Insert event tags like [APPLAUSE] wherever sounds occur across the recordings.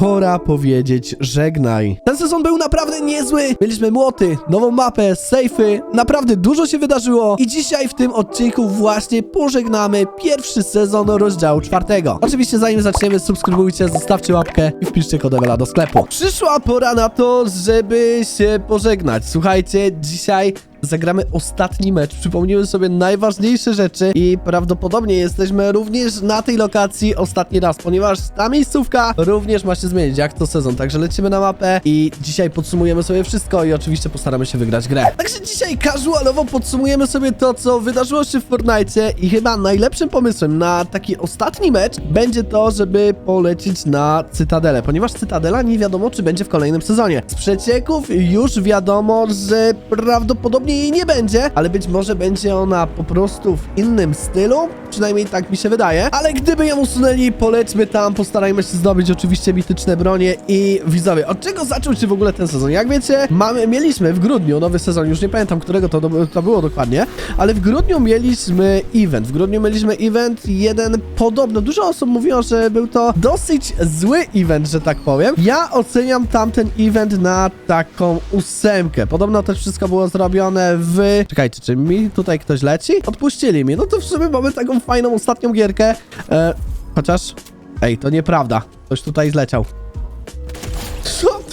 pora powiedzieć żegnaj. Ten sezon był naprawdę niezły. Mieliśmy młoty, nową mapę, sejfy, naprawdę dużo się wydarzyło i dzisiaj w tym odcinku właśnie pożegnamy pierwszy sezon rozdziału czwartego. Oczywiście zanim zaczniemy, subskrybujcie, zostawcie łapkę i wpiszcie kod Ewela do sklepu. Przyszła pora na to, żeby się pożegnać. Słuchajcie, dzisiaj zagramy ostatni mecz, przypomnimy sobie najważniejsze rzeczy i prawdopodobnie jesteśmy również na tej lokacji ostatni raz, ponieważ ta miejscówka również ma się zmienić, jak to sezon, także lecimy na mapę i dzisiaj podsumujemy sobie wszystko i oczywiście postaramy się wygrać grę. Także dzisiaj casualowo podsumujemy sobie to, co wydarzyło się w Fortnite i chyba najlepszym pomysłem na taki ostatni mecz będzie to, żeby polecieć na Cytadelę, ponieważ Cytadela nie wiadomo, czy będzie w kolejnym sezonie. Z przecieków już wiadomo, że prawdopodobnie jej nie będzie, ale być może będzie ona po prostu w innym stylu, przynajmniej tak mi się wydaje. Ale gdyby ją usunęli, polećmy tam, postarajmy się zdobyć oczywiście mityczne bronie i widzowie, od czego zaczął się w ogóle ten sezon? Jak wiecie, mamy, mieliśmy w grudniu nowy sezon, już nie pamiętam, którego to, to było dokładnie, ale w grudniu mieliśmy event, w grudniu mieliśmy event jeden podobno, dużo osób mówiło, że był to dosyć zły event, że tak powiem. Ja oceniam tamten event na taką ósemkę. Podobno też wszystko było zrobione w... Czekajcie, czy mi tutaj ktoś leci? Odpuścili mi, no to w sumie mamy taką fajną ostatnią gierkę, e, chociaż... Ej, to nieprawda, ktoś tutaj zleciał.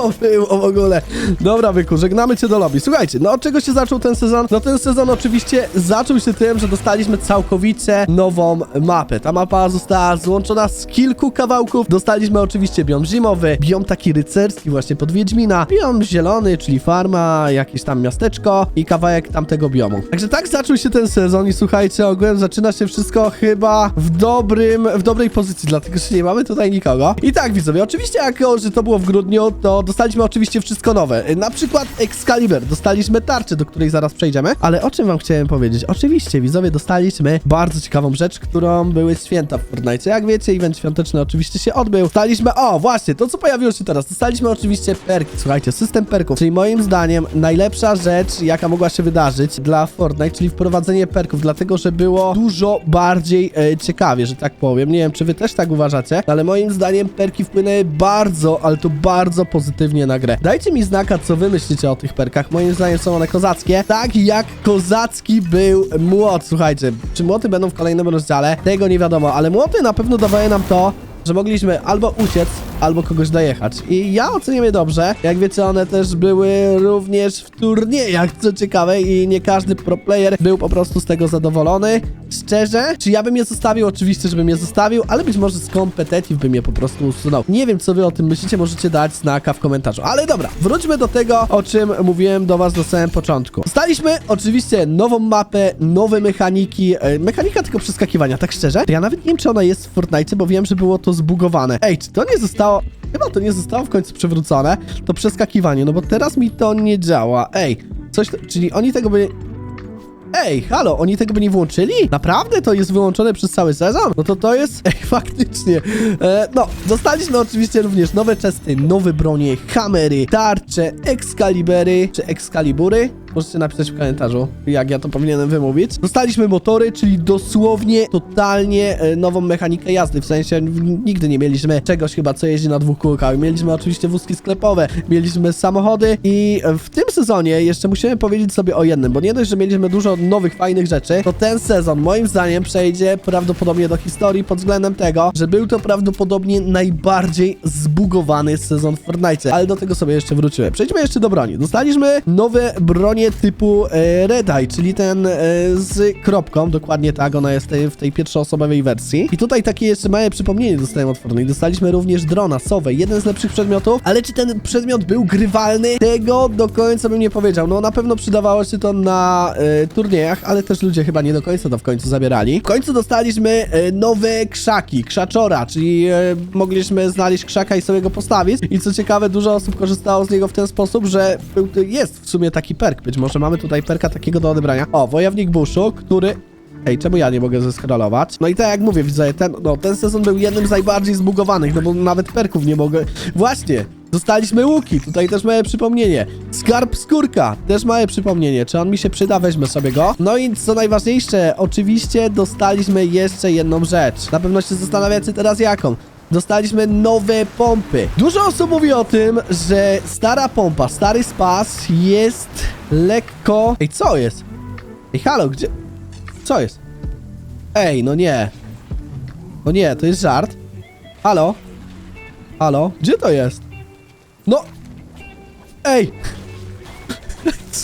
To było w ogóle? Dobra, Byku, żegnamy cię do lobby. Słuchajcie, no od czego się zaczął ten sezon? No ten sezon oczywiście zaczął się tym, że dostaliśmy całkowicie nową mapę. Ta mapa została złączona z kilku kawałków. Dostaliśmy oczywiście biom zimowy, biom taki rycerski właśnie pod Wiedźmina, biom zielony, czyli farma, jakieś tam miasteczko i kawałek tamtego biomu. Także tak zaczął się ten sezon i słuchajcie, ogółem zaczyna się wszystko chyba w dobrym, w dobrej pozycji, dlatego że nie mamy tutaj nikogo. I tak widzowie, oczywiście jako, że to było w grudniu, to dostaliśmy oczywiście wszystko nowe. Na przykład Excalibur, dostaliśmy tarczę, do której zaraz przejdziemy, ale o czym wam chciałem powiedzieć? Oczywiście, widzowie, dostaliśmy bardzo ciekawą rzecz, którą były święta w Fortnite. Jak wiecie, event świąteczny oczywiście się odbył. Dostaliśmy, o właśnie, to co pojawiło się teraz, dostaliśmy oczywiście perki. Słuchajcie, system perków, czyli moim zdaniem najlepsza rzecz, jaka mogła się wydarzyć dla Fortnite, czyli wprowadzenie perków, dlatego, że było dużo bardziej e, ciekawie, że tak powiem. Nie wiem, czy wy też tak uważacie, ale moim zdaniem perki wpłynęły bardzo, ale to bardzo pozytywnie na grę. Dajcie mi znaka, co wy myślicie o tych perkach. Moim zdaniem są one kozackie. Tak jak kozacki był młot. Słuchajcie, czy młoty będą w kolejnym rozdziale? Tego nie wiadomo, ale młoty na pewno dawają nam to, że mogliśmy albo uciec, albo kogoś dojechać. I ja oceniam je dobrze. Jak wiecie, one też były również w turniejach, co ciekawe, i nie każdy pro player był po prostu z tego zadowolony. Szczerze, czy ja bym je zostawił? Oczywiście, żebym je zostawił, ale być może z competitive bym je po prostu usunął. Nie wiem, co wy o tym myślicie, możecie dać znaka w komentarzu. Ale dobra, wróćmy do tego, o czym mówiłem do was na samym początku. Staliśmy oczywiście nową mapę, nowe mechaniki, e, mechanika tylko przeskakiwania, tak szczerze. Ja nawet nie wiem, czy ona jest w Fortnite, bo wiem, że było to zbugowane. Ej, czy to nie zostało... Chyba to nie zostało w końcu przewrócone, to przeskakiwanie, no bo teraz mi to nie działa. Ej, coś, czyli oni tego by... Ej, halo, oni tego by nie włączyli? Naprawdę to jest wyłączone przez cały sezon? No to to jest, [LAUGHS] ej, faktycznie. E, no, dostaliśmy oczywiście również nowe czesty, nowe bronie, hamery, tarcze, excalibery, czy excalibury. Możecie napisać w komentarzu, jak ja to powinienem wymówić. Dostaliśmy motory, czyli dosłownie, totalnie e, nową mechanikę jazdy. W sensie nigdy nie mieliśmy czegoś chyba, co jeździ na dwóch kółkach. Mieliśmy oczywiście wózki sklepowe, mieliśmy samochody i w tym sezonie jeszcze musimy powiedzieć sobie o jednym, bo nie dość, że mieliśmy dużo nowych, fajnych rzeczy, to ten sezon moim zdaniem przejdzie prawdopodobnie do historii pod względem tego, że był to prawdopodobnie najbardziej zbugowany sezon w Fortnite. Ale do tego sobie jeszcze wróciłem. Przejdźmy jeszcze do broni. Dostaliśmy nowe bronie typu e, Red Eye, czyli ten e, z kropką, dokładnie tak, ona jest tej, w tej pierwszoosobowej wersji. I tutaj takie jeszcze małe przypomnienie dostałem od Fortnite. Dostaliśmy również drona, sowę, jeden z lepszych przedmiotów, ale czy ten przedmiot był grywalny? Tego do końca bym nie powiedział. No na pewno przydawało się to na e, turniejach, ale też ludzie chyba nie do końca to w końcu zabierali. W końcu dostaliśmy e, nowe krzaki, krzaczora, czyli e, mogliśmy znaleźć krzaka i sobie go postawić. I co ciekawe, dużo osób korzystało z niego w ten sposób, że był, jest w sumie taki perk. Być może mamy tutaj perka takiego do odebrania. O, wojownik buszu, który Ej, czemu ja nie mogę zeskrolować? No i tak jak mówię, widzę, ten, no, ten sezon był jednym z najbardziej zbugowanych, no bo nawet perków nie mogę... Właśnie! Dostaliśmy łuki, tutaj też małe przypomnienie. Skarb skórka, też małe przypomnienie. Czy on mi się przyda? Weźmy sobie go. No i co najważniejsze, oczywiście dostaliśmy jeszcze jedną rzecz. Na pewno się zastanawiacie teraz jaką. dostaliśmy nowe pompy. Dużo osób mówi o tym, że stara pompa, stary spas jest lekko... Ej, co jest? Ej, halo, gdzie... Co jest? Ej, no nie. No nie, to jest żart. Halo? Halo? Gdzie to jest? No... Ej!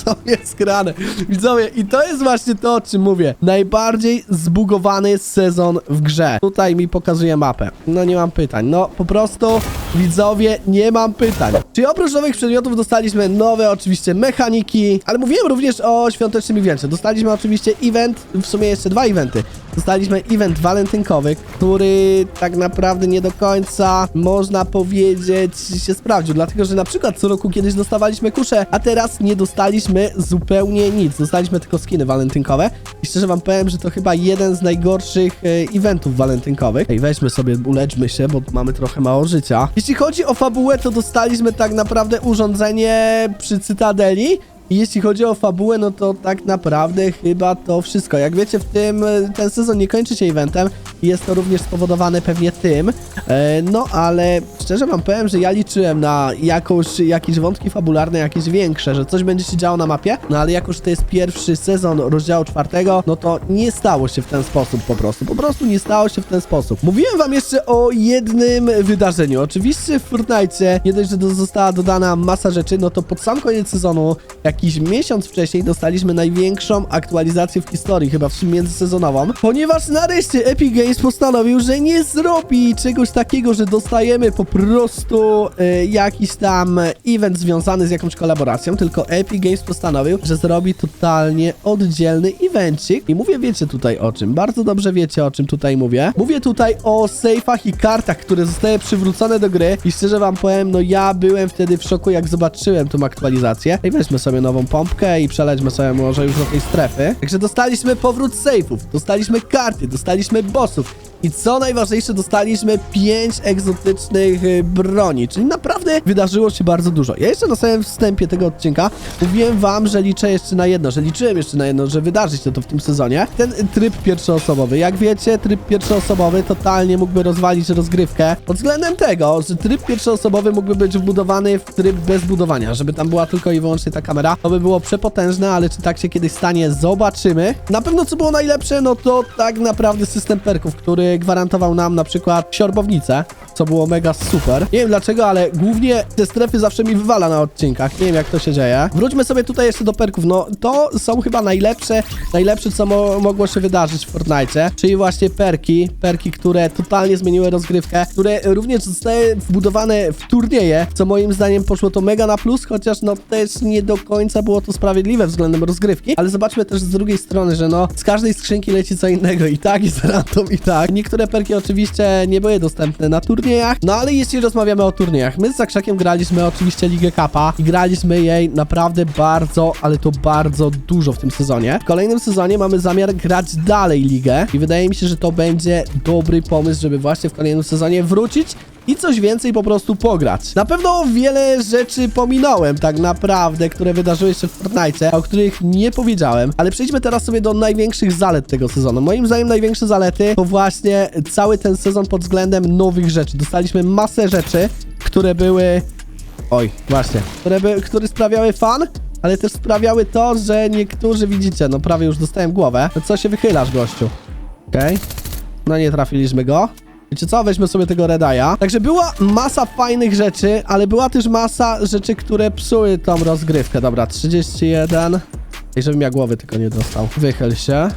Co jest grane? Widzowie, i to jest właśnie to, o czym mówię. Najbardziej zbugowany sezon w grze. Tutaj mi pokazuje mapę. No nie mam pytań. No po prostu, widzowie, nie mam pytań. Czyli oprócz nowych przedmiotów dostaliśmy nowe oczywiście mechaniki, ale mówiłem również o świątecznym evencie. Dostaliśmy oczywiście event, w sumie jeszcze dwa eventy. Dostaliśmy event walentynkowy, który tak naprawdę nie do końca można powiedzieć się sprawdził, dlatego że na przykład co roku kiedyś dostawaliśmy kusze, a teraz nie dostaliśmy zupełnie nic. Dostaliśmy tylko skiny walentynkowe i szczerze wam powiem, że to chyba jeden z najgorszych e, eventów walentynkowych. Ej, weźmy sobie, uleczmy się, bo mamy trochę mało życia. Jeśli chodzi o fabułę, to dostaliśmy tak naprawdę urządzenie przy Cytadeli, i jeśli chodzi o fabułę, no to tak naprawdę chyba to wszystko. Jak wiecie, w tym e, ten sezon nie kończy się eventem jest to również spowodowane pewnie tym. E, no ale szczerze wam powiem, że ja liczyłem na jakąś, jakieś wątki fabularne, jakieś większe, że coś będzie się działo na mapie. No ale jako, że to jest pierwszy sezon rozdziału czwartego, no to nie stało się w ten sposób po prostu. Po prostu nie stało się w ten sposób. Mówiłem wam jeszcze o jednym wydarzeniu. Oczywiście w Fortnite nie dość, że została dodana masa rzeczy, no to pod sam koniec sezonu, jakiś miesiąc wcześniej dostaliśmy największą aktualizację w historii, chyba w międzysezonową, ponieważ nareszcie Epic Games postanowił, że nie zrobi czegoś takiego, że dostajemy po prostu e, jakiś tam event związany z jakąś kolaboracją, tylko Epic Games postanowił, że zrobi totalnie oddzielny evencik i mówię, wiecie tutaj o czym, bardzo dobrze wiecie o czym tutaj mówię. Mówię tutaj o sejfach i kartach, które zostały przywrócone do gry i szczerze wam powiem, no ja byłem wtedy w szoku, jak zobaczyłem tą aktualizację. I weźmy sobie nową pompkę i przelećmy sobie może już do tej strefy. Także dostaliśmy powrót sejfów, dostaliśmy karty, dostaliśmy bossów. I co najważniejsze, dostaliśmy 5 egzotycznych y, broni, czyli naprawdę wydarzyło się bardzo dużo. Ja jeszcze na samym wstępie tego odcinka mówiłem wam, że liczę jeszcze na jedno, że liczyłem jeszcze na jedno, że wydarzy się to w tym sezonie. Ten tryb pierwszoosobowy. Jak wiecie, tryb pierwszoosobowy totalnie mógłby rozwalić rozgrywkę pod względem tego, że tryb pierwszoosobowy mógłby być wbudowany w tryb bez budowania, żeby tam była tylko i wyłącznie ta kamera. To by było przepotężne, ale czy tak się kiedyś stanie, zobaczymy. Na pewno co było najlepsze, no to tak naprawdę system perków, który gwarantował nam na przykład siorbownicę, co było mega super. Nie wiem dlaczego, ale głównie te strefy zawsze mi wywala na odcinkach. Nie wiem jak to się dzieje. Wróćmy sobie tutaj jeszcze do perków. No to są chyba najlepsze, najlepsze co mo mogło się wydarzyć w Fortnite, czyli właśnie perki, perki, które totalnie zmieniły rozgrywkę, które również zostały wbudowane w turnieje, co moim zdaniem poszło to mega na plus, chociaż no też nie do końca było to sprawiedliwe względem rozgrywki, ale zobaczmy też z drugiej strony, że no z każdej skrzynki leci co innego i tak, i z random, i tak. Niektóre perki oczywiście nie były dostępne na turniejach, no ale jeśli rozmawiamy o turniejach, my z Zakrzakiem graliśmy oczywiście Ligę Kappa i graliśmy jej naprawdę bardzo, ale to bardzo dużo w tym sezonie. W kolejnym sezonie mamy zamiar grać dalej ligę i wydaje mi się, że to będzie dobry pomysł, żeby właśnie w kolejnym sezonie wrócić i coś więcej po prostu pograć. Na pewno wiele rzeczy pominąłem tak naprawdę, które wydarzyły się w Fortnite, o których nie powiedziałem, ale przejdźmy teraz sobie do największych zalet tego sezonu. Moim zdaniem największe zalety to właśnie cały ten sezon pod względem nowych rzeczy. Dostaliśmy masę rzeczy, które były... Oj, właśnie. Które, by, które sprawiały fan, ale też sprawiały to, że niektórzy, widzicie, no prawie już dostałem głowę. Co się wychylasz, gościu? Okej. No nie trafiliśmy go. Wiecie co? Weźmy sobie tego Redaya. Także była masa fajnych rzeczy, ale była też masa rzeczy, które psuły tą rozgrywkę. Dobra, 31. I żebym ja głowy tylko nie dostał. Wychyl się.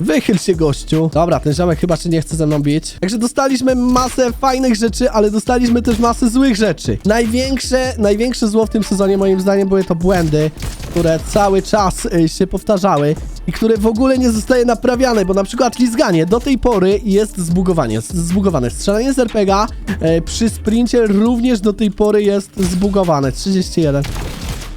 Wychyl się, gościu. Dobra, ten ziomek chyba się nie chce ze mną bić. Także dostaliśmy masę fajnych rzeczy, ale dostaliśmy też masę złych rzeczy. Największe, największe zło w tym sezonie, moim zdaniem, były to błędy, które cały czas y, się powtarzały i które w ogóle nie zostaje naprawiane, bo na przykład lizganie do tej pory jest zbugowanie, zbugowane. Strzelanie z RPG e, przy sprincie również do tej pory jest zbugowane. 31.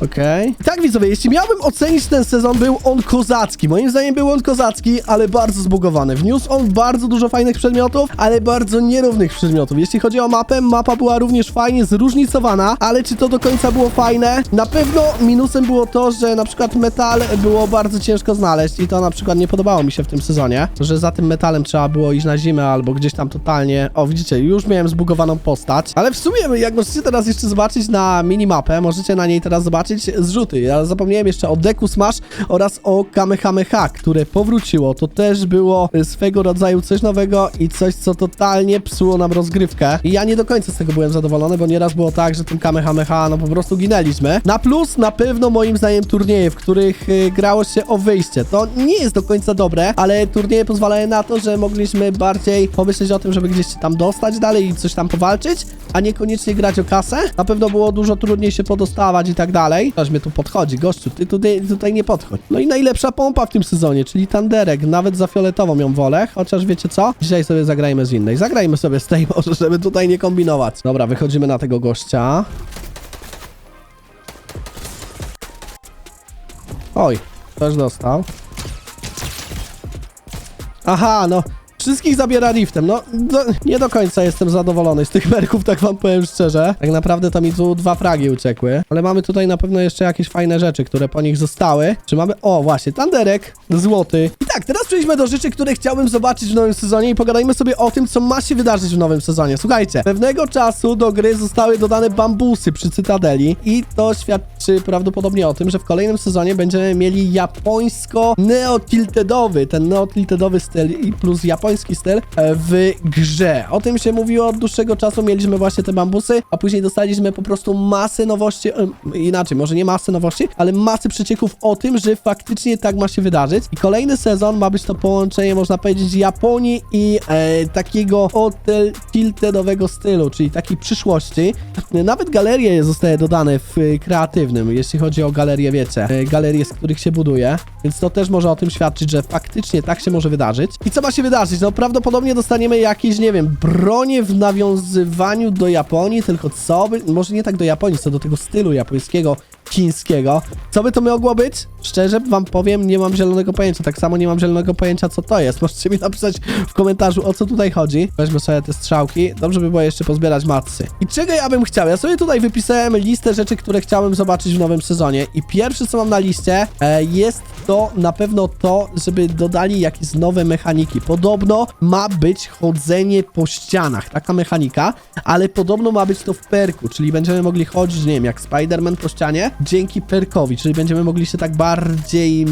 Okej. Tak, widzowie, jeśli miałbym ocenić ten sezon, był on kozacki. Moim zdaniem był on kozacki, ale bardzo zbugowany. Wniósł on bardzo dużo fajnych przedmiotów, ale bardzo nierównych przedmiotów. Jeśli chodzi o mapę, mapa była również fajnie zróżnicowana, ale czy to do końca było fajne? Na pewno minusem było to, że na przykład metal było bardzo ciężko znaleźć i to na przykład nie podobało mi się w tym sezonie, że za tym metalem trzeba było iść na zimę albo gdzieś tam totalnie... O, widzicie, już miałem zbugowaną postać, ale w sumie, jak możecie teraz jeszcze zobaczyć na minimapę, możecie na niej teraz zobaczyć zrzuty. Ja zapomniałem jeszcze o Deku Smash oraz o Kamehameha, które powróciło. To też było swego rodzaju coś nowego i coś, co totalnie psuło nam rozgrywkę. I ja nie do końca z tego byłem zadowolony, bo nieraz było tak, że tym Kamehameha, no po prostu ginęliśmy. Na plus na pewno moim zdaniem turnieje, w których y, grało się o wyjście. To nie jest do końca dobre, ale turnieje pozwalają na to, że mogliśmy bardziej pomyśleć o tym, żeby gdzieś się tam dostać dalej i coś tam powalczyć, a niekoniecznie grać o kasę. Na pewno było dużo trudniej się podostawać i tak dalej. Ktoś mnie tu podchodzi, gościu, ty tutaj, tutaj nie podchodź. No i najlepsza pompa w tym sezonie, czyli Tanderek. Nawet za fioletową ją wolę, chociaż wiecie co? Dzisiaj sobie zagrajmy z innej. Zagrajmy sobie z tej [LAUGHS] może, żeby tutaj nie kombinować. Dobra, wychodzimy na tego gościa. Oj, też dostał. Aha, no. Wszystkich zabiera riftem. No, do, nie do końca jestem zadowolony z tych [LAUGHS] merków, tak wam powiem szczerze. Tak naprawdę to mi tu dwa fragi uciekły. Ale mamy tutaj na pewno jeszcze jakieś fajne rzeczy, które po nich zostały. Czy mamy... O, właśnie, tanderek, złoty. I tak, teraz przejdźmy do rzeczy, które chciałbym zobaczyć w nowym sezonie i pogadajmy sobie o tym, co ma się wydarzyć w nowym sezonie. Słuchajcie, pewnego czasu do gry zostały dodane bambusy przy Cytadeli i to świadczy prawdopodobnie o tym, że w kolejnym sezonie będziemy mieli japońsko-neotiltedowy, ten neotiltedowy styl i plus japoński styl e, w grze. O tym się mówiło od dłuższego czasu, mieliśmy właśnie te bambusy, a później dostaliśmy po prostu masę nowości, inaczej, może nie masę nowości, ale masy przecieków o tym, że faktycznie tak ma się wydarzyć. I kolejny sezon ma być to połączenie, można powiedzieć, Japonii i e, takiego hotel tiltedowego stylu, czyli takiej przyszłości. Nawet galerie zostały dodane w e, kreatywnym, jeśli chodzi o galerie, wiecie, e, galerie, z których się buduje, więc to też może o tym świadczyć, że faktycznie tak się może wydarzyć. I co ma się wydarzyć? No prawdopodobnie dostaniemy jakieś, nie wiem, bronie w nawiązywaniu do Japonii, tylko co by, może nie tak do Japonii, co do tego stylu japońskiego, chińskiego. Co by to mogło być? Szczerze wam powiem, nie mam zielonego pojęcia. Tak samo nie mam zielonego pojęcia, co to jest. Możecie mi napisać w komentarzu, o co tutaj chodzi. Weźmy sobie te strzałki. Dobrze by było jeszcze pozbierać matsy. I czego ja bym chciał? Ja sobie tutaj wypisałem listę rzeczy, które chciałbym zobaczyć w nowym sezonie. I pierwsze, co mam na liście, e, jest to na pewno to, żeby dodali jakieś nowe mechaniki. Podobno ma być chodzenie po ścianach, taka mechanika, ale podobno ma być to w perku, czyli będziemy mogli chodzić, nie wiem, jak Spider-Man po ścianie, dzięki perkowi, czyli będziemy mogli się tak bardziej...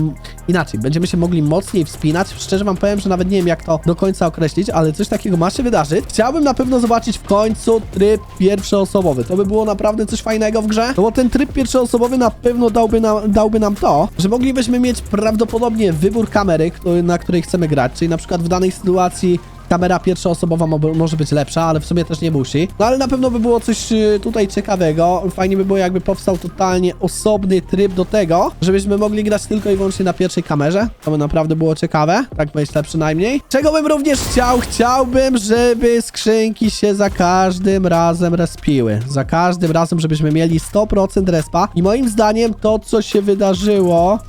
inaczej, będziemy się mogli mocniej wspinać. Szczerze wam powiem, że nawet nie wiem, jak to do końca określić, ale coś takiego ma się wydarzyć. Chciałbym na pewno zobaczyć w końcu tryb pierwszoosobowy. To by było naprawdę coś fajnego w grze, no bo ten tryb pierwszoosobowy na pewno dałby nam, dałby nam to, że moglibyśmy mieć prawdopodobnie wybór kamery, który- na której chcemy grać, czyli na przykład w danej sytuacji kamera pierwszoosobowa mo może być lepsza, ale w sumie też nie musi. No ale na pewno by było coś y, tutaj ciekawego. Fajnie by było jakby powstał totalnie osobny tryb do tego, żebyśmy mogli grać tylko i wyłącznie na pierwszej kamerze. To by naprawdę było ciekawe, tak myślę przynajmniej. Czego bym również chciał? Chciałbym, żeby skrzynki się za każdym razem respiły. Za każdym razem, żebyśmy mieli 100% respa. I moim zdaniem to, co się wydarzyło...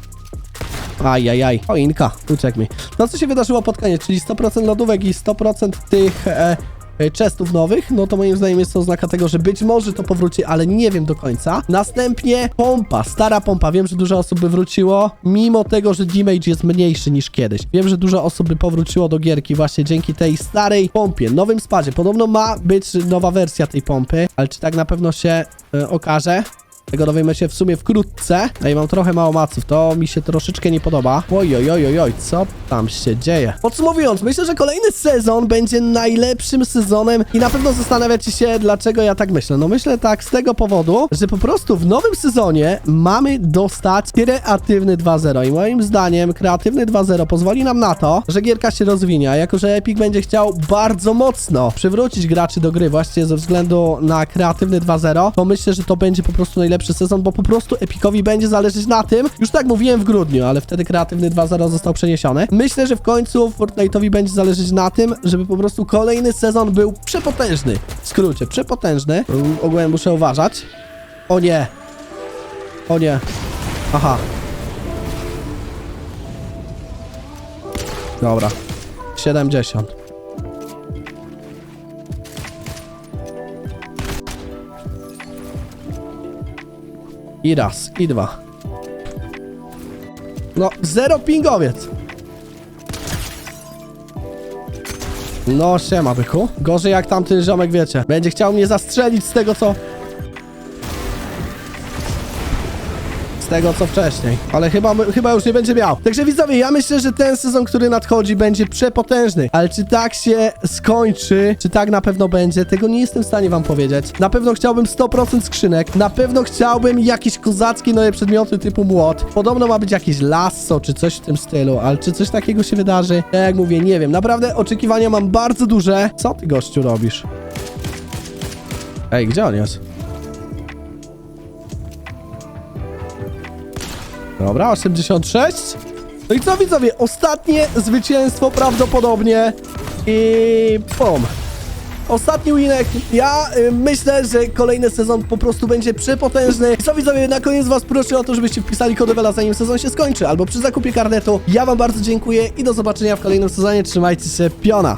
Ajajaj, choinka, uciekł mi. No co się wydarzyło pod koniec, czyli 100% lodówek i 100% tych e, e, chestów nowych, no to moim zdaniem jest to oznaka tego, że być może to powróci, ale nie wiem do końca. Następnie pompa, stara pompa, wiem, że dużo osób by wróciło, mimo tego, że damage jest mniejszy niż kiedyś. Wiem, że dużo osób by powróciło do gierki właśnie dzięki tej starej pompie, nowym spadzie. Podobno ma być nowa wersja tej pompy, ale czy tak na pewno się e, okaże? Tego dowiemy się w sumie wkrótce. Ej, mam trochę mało maców, to mi się troszeczkę nie podoba. Oj, oj, oj, oj, oj, co tam się dzieje? Podsumowując, myślę, że kolejny sezon będzie najlepszym sezonem i na pewno zastanawiacie się, dlaczego ja tak myślę. No myślę tak z tego powodu, że po prostu w nowym sezonie mamy dostać kreatywny 2.0 i moim zdaniem kreatywny 2.0 pozwoli nam na to, że gierka się rozwinie, a jako, że Epic będzie chciał bardzo mocno przywrócić graczy do gry właśnie ze względu na kreatywny 2.0, to myślę, że to będzie po prostu najlepszy sezon, bo po prostu Epicowi będzie zależeć na tym, już tak mówiłem w grudniu, ale wtedy kreatywny 2.0 został przeniesiony. Myślę, że w końcu Fortnite'owi będzie zależeć na tym, żeby po prostu kolejny sezon był przepotężny. W skrócie, przepotężny. Ogółem muszę uważać. O nie. O nie. Aha. Dobra. 70. I raz, i dwa. No, zero pingowiec. No, siema, byku. Gorzej jak tamten ziomek, wiecie. Będzie chciał mnie zastrzelić z tego, co... Z tego, co wcześniej. Ale chyba, chyba już nie będzie miał. Także widzowie, ja myślę, że ten sezon, który nadchodzi, będzie przepotężny. Ale czy tak się skończy, czy tak na pewno będzie, tego nie jestem w stanie wam powiedzieć. Na pewno chciałbym 100% skrzynek. Na pewno chciałbym jakieś kozackie nowe przedmioty typu młot. Podobno ma być jakieś lasso, czy coś w tym stylu. Ale czy coś takiego się wydarzy? Ja jak mówię, nie wiem. Naprawdę oczekiwania mam bardzo duże. Co ty, gościu, robisz? Ej, gdzie on jest? Dobra, 86. No i co widzowie? Ostatnie zwycięstwo prawdopodobnie. I pom. Ostatni winek. Ja y, myślę, że kolejny sezon po prostu będzie przepotężny. Co widzowie, na koniec was proszę o to, żebyście wpisali kod Ewela zanim sezon się skończy, albo przy zakupie karnetu. Ja wam bardzo dziękuję i do zobaczenia w kolejnym sezonie. Trzymajcie się, piona!